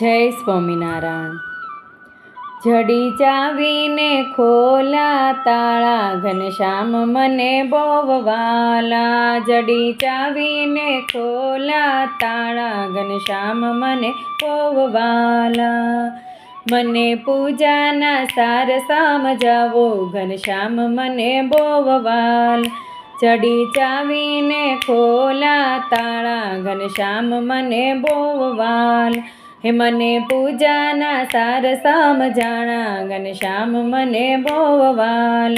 જય સ્વામિનારાયણ. જડી ચાવીને ખોલા તાળા, ઘનશ્યામ મને બોવવાલા. જડી ચાવીને ખોલા તાળા, ઘનશ્યામ મને બોવવાલા. મને પૂજાના સાર સમજાવો, ઘનશ્યામ મને બોવવાલ. ચડી ચાવીને ખોલા તાળા, ઘનશ્યામ મને બોવવાલ. હે મને પૂજાના સાર સમજાણા ઘનશ્યામ મને બોવવાલ.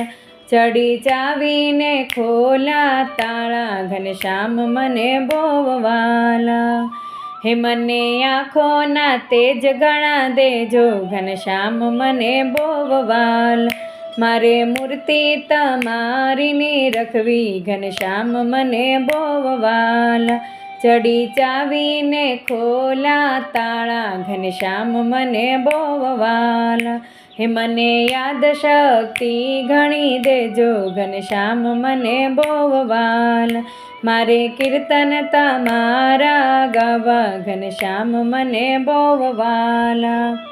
ચડી ચાવીને ખોલા તાળા ઘનશ્યામ મને બોવવાલ. હે મને આંખોના તેજ ગણા દેજો ઘનશ્યામ મને બોવવાલ. મારે મૂર્તિ તમારીની રખવી ઘનશ્યામ મને બોવવાલ. ચડી ચાવીને ખોલા તાળા ઘનશ્યામ મને બોવવાલ. હે મને યાદ શક્તિ ઘણી દેજો ઘનશ્યામ મને બોવવાલ. મારે કીર્તન તમારા ગાવા ઘનશ્યામ મને બોવવાલા.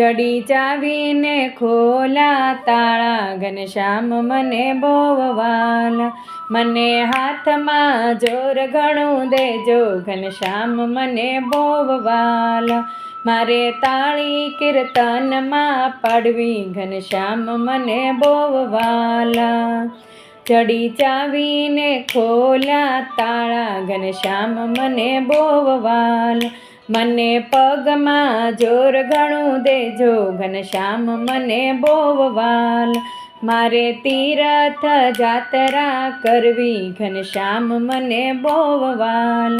ચડી ચાવીને ખોલા તાળા ઘનશ્યામ મને બોવવાલ. મને હાથમાં જોર ઘણું દેજો ઘનશ્યામ મને બોવવાલ. મારે તાળી કીર્તનમાં પાડવી ઘનશ્યામ મને બોવવાલા. ચડી ચાવીને ખોલા તાળા ઘનશ્યામ મને બોવવાલ. મને પગમાં જોર ઘણું દેજો ઘનશ્યામ મને બોવવાલ. મારે તીરથ જાત્રા કરવી ઘનશ્યામ મને બોવવાલ.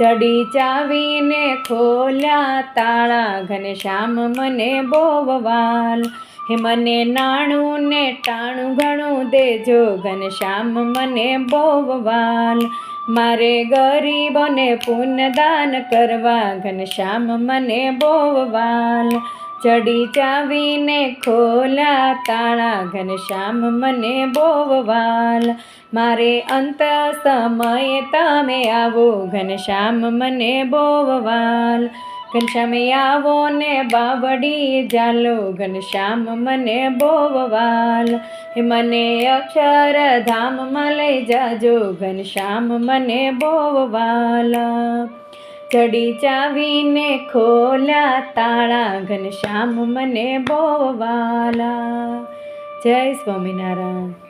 ચડી ચાવીને ખોલ્યા તાળા ઘનશ્યામ મને બોવવાલ. હે મને નાણું ને ટાણું ઘણું દેજો ઘનશ્યામ મને બોવવાલ. મારે ગરીબોને પુનદાન કરવા ઘનશ્યામ મને બોવવાલ. ચડી ચાવીને ખોલા તાળા ઘનશ્યામ મને બોવવાલ. મારે અંત સમયે તમે આવો ઘનશ્યામ મને બોવવાલ. ઘનશ્યામે આવો ને બાવડી જાલો ઘનશ્યામ મને બોવવાલ. હે મને અક્ષરધામમાં લઈ જાજો ઘનશ્યામ મને બોવવાલા. ચડી ચાવીને ખોલા તાળા ઘનશ્યામ મને બોવાલા. જય સ્વામિનારાયણ.